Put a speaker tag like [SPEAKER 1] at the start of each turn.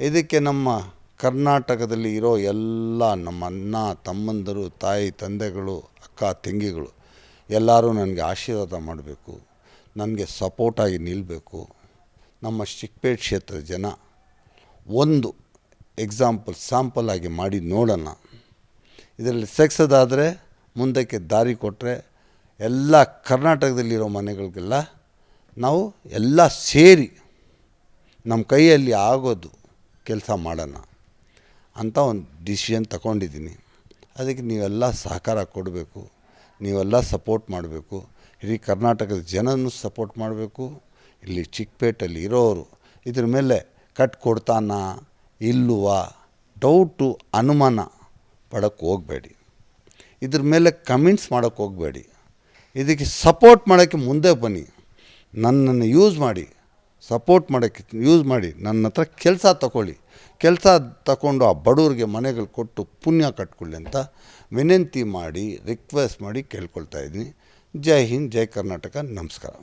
[SPEAKER 1] ಇದಕ್ಕೆ ನಮ್ಮ ಕರ್ನಾಟಕದಲ್ಲಿ ಇರೋ ಎಲ್ಲ ನಮ್ಮ ಅಣ್ಣ, ತಮ್ಮಂದರು, ತಾಯಿ, ತಂದೆಗಳು, ಅಕ್ಕ, ತಂಗಿಗಳು ಎಲ್ಲರೂ ನನಗೆ ಆಶೀರ್ವಾದ ಮಾಡಬೇಕು. ನನಗೆ ಸಪೋರ್ಟಾಗಿ ನಿಲ್ಲಬೇಕು ನಮ್ಮ ಚಿಕ್ಕಪೇಟೆ ಕ್ಷೇತ್ರದ ಜನ ಒಂದು ಎಕ್ಸಾಂಪಲ್ ಸ್ಯಾಂಪಲ್ ಆಗಿ ಮಾಡಿ ನೋಡೋಣ. ಇದರಲ್ಲಿ ಸೆಕ್ಸದಾದರೆ ಮುಂದಕ್ಕೆ ದಾರಿ ಕೊಟ್ಟರೆ ಎಲ್ಲ ಕರ್ನಾಟಕದಲ್ಲಿರೋ ಮನೆಗಳಿಗೆಲ್ಲ ನಾವು ಎಲ್ಲ ಸೇರಿ ನಮ್ಮ ಕೈಯಲ್ಲಿ ಆಗೋದು ಕೆಲಸ ಮಾಡೋಣ ಅಂತ ಒಂದು ಡಿಸಿಷನ್ ತಗೊಂಡಿದ್ದೀನಿ. ಅದಕ್ಕೆ ನೀವೆಲ್ಲ ಸಹಕಾರ ಕೊಡಬೇಕು, ನೀವೆಲ್ಲ ಸಪೋರ್ಟ್ ಮಾಡಬೇಕು. ಇಡೀ ಕರ್ನಾಟಕದ ಜನನೂ ಸಪೋರ್ಟ್ ಮಾಡಬೇಕು. ಇಲ್ಲಿ ಚಿಕ್ಕಪೇಟಲ್ಲಿ ಇರೋರು ಇದ್ರ ಮೇಲೆ ಕಟ್ ಕೊಡ್ತಾನ, ಇಲ್ಲವಾ ಡೌಟು, ಅನುಮಾನ ಪಡೋಕ್ಕೆ ಹೋಗಬೇಡಿ. ಇದ್ರ ಮೇಲೆ ಕಮೆಂಟ್ಸ್ ಮಾಡೋಕ್ಕೆ ಹೋಗಬೇಡಿ. ಇದಕ್ಕೆ ಸಪೋರ್ಟ್ ಮಾಡೋಕ್ಕೆ ಮುಂದೆ ಬನ್ನಿ. ನನ್ನನ್ನು ಯೂಸ್ ಮಾಡಿ. ಸಪೋರ್ಟ್ ಮಾಡೋಕ್ಕೆ ಯೂಸ್ ಮಾಡಿ, ನನ್ನ ಹತ್ರ ಕೆಲಸ ತಗೊಳ್ಳಿ ಕೆಲಸ ತಗೊಂಡು ಆ ಬಡವ್ರಿಗೆ ಮನೆಗಳು ಕೊಟ್ಟು ಪುಣ್ಯ ಕಟ್ಕೊಳ್ಳಿ ಅಂತ ವಿನಂತಿ ಮಾಡಿ ರಿಕ್ವೆಸ್ಟ್ ಮಾಡಿ ಕೇಳ್ಕೊಳ್ತಾ ಇದ್ದೀನಿ. ಜೈ ಹಿಂದ್, ಜೈ ಕರ್ನಾಟಕ, ನಮಸ್ಕಾರ.